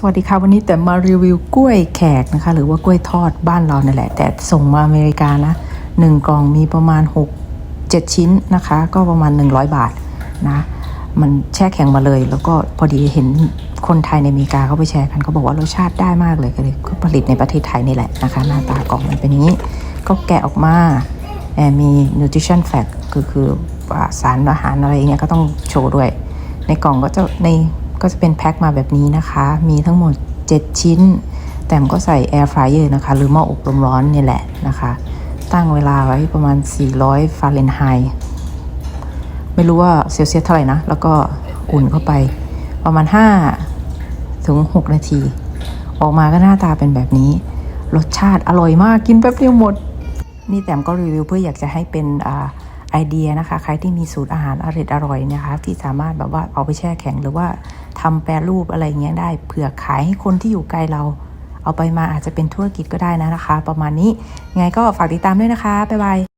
สวัสดีค่ะ วันนี้แต่มารีวิวกล้วยแขกนะคะ หรือว่ากล้วยทอดบ้านเราเนี่ยแหละ แต่ส่งมาอเมริกานะหนึ่งกล่องมีประมาณ 6 7 ชิ้นนะคะ ก็ประมาณ 100 บาทนะมันแช่แข็งมาเลย แล้วก็พอดีเห็นคนไทยในอเมริกาเขาไปแชร์กันเขาบอกว่ารสชาติได้มากเลยก็เลยผลิตในประเทศไทยนี่แหละนะคะ หน้าตากล่องมันเป็นอย่างนี้ ก็แกะออกมาแอบมี nutrition fact คือคือสารอาหารอะไรเงี้ยก็ต้องโชว์ด้วย ในกล่องก็จะใน ก็จะเป็นแพ็คมาแบบนี้นะคะ มีทั้งหมด 7 ชิ้น แต่มก็ใส่แอร์ฟรายเออร์นะคะ หรือหม้ออบลมร้อนนี่แหละนะคะ ตั้งเวลาไว้ประมาณ 400 ฟาเรนไฮต์ไม่รู้ว่าเซลเซียสเท่าไหร่นะ แล้วก็อุ่นเข้าไปประมาณ 5 ถึง 6 นาที ออกมาก็หน้าตาเป็นแบบนี้ รสชาติอร่อยมากกินแป๊บเดียวหมด นี่แต้มก็รีวิวเพื่ออยากจะให้เป็นอ่า ไอเดียนะคะ ใครที่มีสูตรอาหารอร่อยอร่อยนะคะ ที่สามารถแบบว่าเอาไปแช่แข็งหรือว่าทำแปรรูปอะไรเงี้ยได้เผื่อขายให้คนที่อยู่ไกลเรา เอาไปมาอาจจะเป็นธุรกิจก็ได้นะนะคะ ประมาณนี้ไงก็ฝากติดตามด้วยนะคะบ๊ายบาย